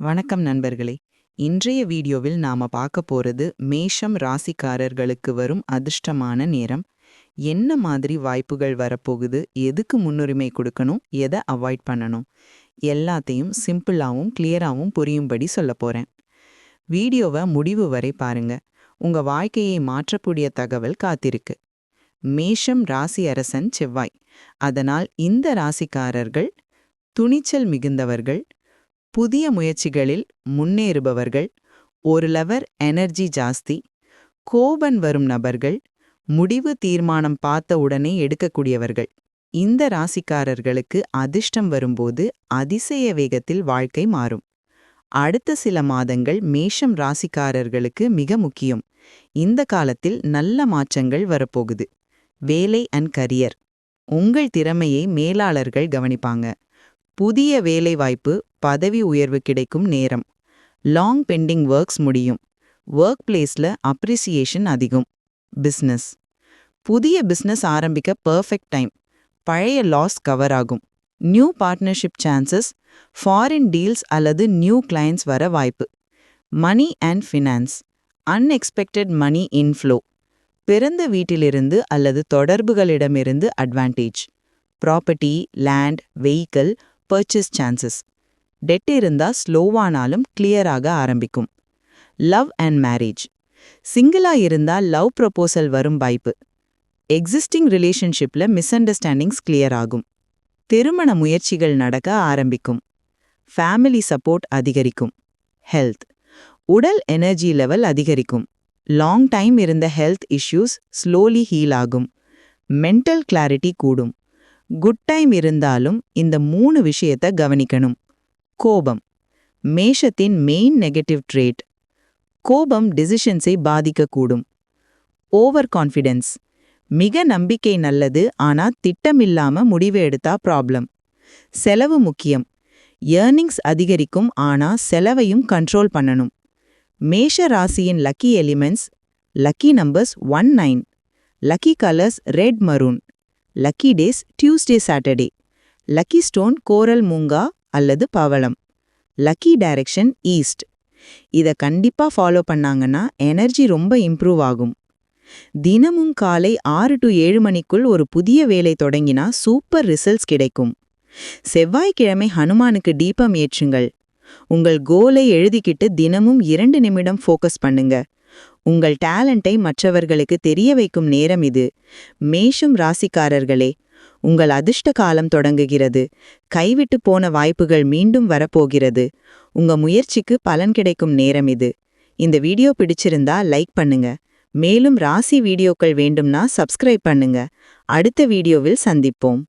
வணக்கம் நண்பர்களே. இன்றைய வீடியோவில் நாம பார்க்க போறது மேஷம் ராசிக்காரர்களுக்கு வரும் அதிர்ஷ்டமான நேரம். என்ன மாதிரி வாய்ப்புகள் வரப்போகுது? எதுக்கு முன்னுரிமை கொடுக்கணும்? எதை அவாய்ட் பண்ணணும்? எல்லாத்தையும் சிம்பிளாவும் கிளியராகவும் புரியும்படி சொல்ல போறேன். வீடியோவை முடிவு வரை பாருங்க. உங்க வாழ்க்கையை மாற்றக்கூடிய தகவல் காத்திருக்கு. மேஷம் ராசி அரசன் செவ்வாய். அதனால் இந்த ராசிக்காரர்கள் துணிச்சல் மிகுந்தவர்கள் புதிய முயற்சிகளில் முன்னேறுபவர்கள் ஒரு லவர் எனர்ஜி ஜாஸ்தி கோபன் வரும் நபர்கள் முடிவு தீர்மானம் பார்த்த உடனே எடுக்கக்கூடியவர்கள். இந்த ராசிக்காரர்களுக்கு அதிர்ஷ்டம் வரும்போது அதிசய வேகத்தில் வாழ்க்கை மாறும். அடுத்த சில மாதங்கள் மேஷம் ராசிக்காரர்களுக்கு மிக முக்கியம். இந்த காலத்தில் நல்ல மாற்றங்கள் வரப்போகுது. வேலை அண்ட் கரியர் உங்கள் திறமையை மேலாளர்கள் கவனிப்பாங்க. புதிய வேலைவாய்ப்பு பதவி உயர்வு கிடைக்கும் நேரம். லாங் பெண்டிங் ஒர்க்ஸ் முடியும். ஒர்க் பிளேஸ்ல அப்ரிசியேஷன் அதிகம். பிஸ்னஸ் புதிய பிஸ்னஸ் ஆரம்பிக்க பர்ஃபெக்ட் டைம் பழைய லாஸ் கவர் ஆகும். New partnership chances foreign deals அல்லது நியூ கிளையண்ட்ஸ் வர வாய்ப்பு. Money and finance unexpected money inflow பிறந்த வீட்டிலிருந்து அல்லது தொடர்புகளிடமிருந்து advantage property land vehicle purchase chances debt இருந்தா ஸ்லோவானாலும் கிளியராக ஆரம்பிக்கும். லவ் அண்ட் மேரேஜ் சிங்கிளா இருந்தா லவ் ப்ரொபோசல் வரும் வாய்ப்பு. எக்ஸிஸ்டிங் ரிலேஷன்ஷிப்ல மிஸ் அண்டர்ஸ்டாண்டிங்ஸ் கிளியர் ஆகும். திருமண முயற்சிகள் நடக்க ஆரம்பிக்கும். ஃபேமிலி சப்போர்ட் அதிகரிக்கும். ஹெல்த் உடல் எனர்ஜி லெவல் அதிகரிக்கும். லாங் டைம் இருந்த ஹெல்த் இஷ்யூஸ் ஸ்லோலி ஹீல் ஆகும். மென்டல் கிளாரிட்டி கூடும். குட் டைம் இருந்தாலும் இந்த மூணு விஷயத்த கவனிக்கணும். கோபம். மேஷத்தின் மெயின் நெகட்டிவ் ட்ரேட் கோபம் டிசிஷன்ஸை பாதிக்கக்கூடும். ஓவர் கான்ஃபிடென்ஸ் மிக நம்பிக்கை நல்லது ஆனா திட்டமில்லாம முடிவு எடுத்தா ப்ராப்ளம் செலவு முக்கியம். ஏர்னிங்ஸ் அதிகரிக்கும் ஆனா செலவையும் கண்ட்ரோல் பண்ணணும். மேஷ ராசியின் lucky elements lucky numbers one nine lucky colours red maroon lucky days Tuesday Saturday lucky stone coral moonga அல்லது பவளம். லக்கி டைரக்ஷன் ஈஸ்ட் இதை கண்டிப்பா ஃபாலோ பண்ணாங்கன்னா எனர்ஜி ரொம்ப இம்ப்ரூவ் ஆகும். தினமும் காலை ஆறு டு ஏழு மணிக்குள் ஒரு புதிய வேலை தொடங்கினா சூப்பர் ரிசல்ட்ஸ் கிடைக்கும். செவ்வாய்க்கிழமை ஹனுமானுக்கு தீபம் ஏற்றுங்கள். உங்கள் கோலை எழுதிக்கிட்டு தினமும் இரண்டு நிமிடம் ஃபோக்கஸ் பண்ணுங்க. உங்கள் டேலண்ட்டை மற்றவர்களுக்கு தெரிய வைக்கும் நேரம் இது. மேஷும் ராசிக்காரர்களே உங்கள் அதிர்ஷ்ட காலம் தொடங்குகிறது. கைவிட்டு போன வாய்ப்புகள் மீண்டும் வரப்போகிறது. உங்க முயற்சிக்கு பலன் கிடைக்கும் நேரம் இது. இந்த வீடியோ பிடிச்சிருந்தா லைக் பண்ணுங்க. மேலும் ராசி வீடியோக்கள் வேண்டும்னா சப்ஸ்கிரைப் பண்ணுங்க. அடுத்த வீடியோவில் சந்திப்போம்.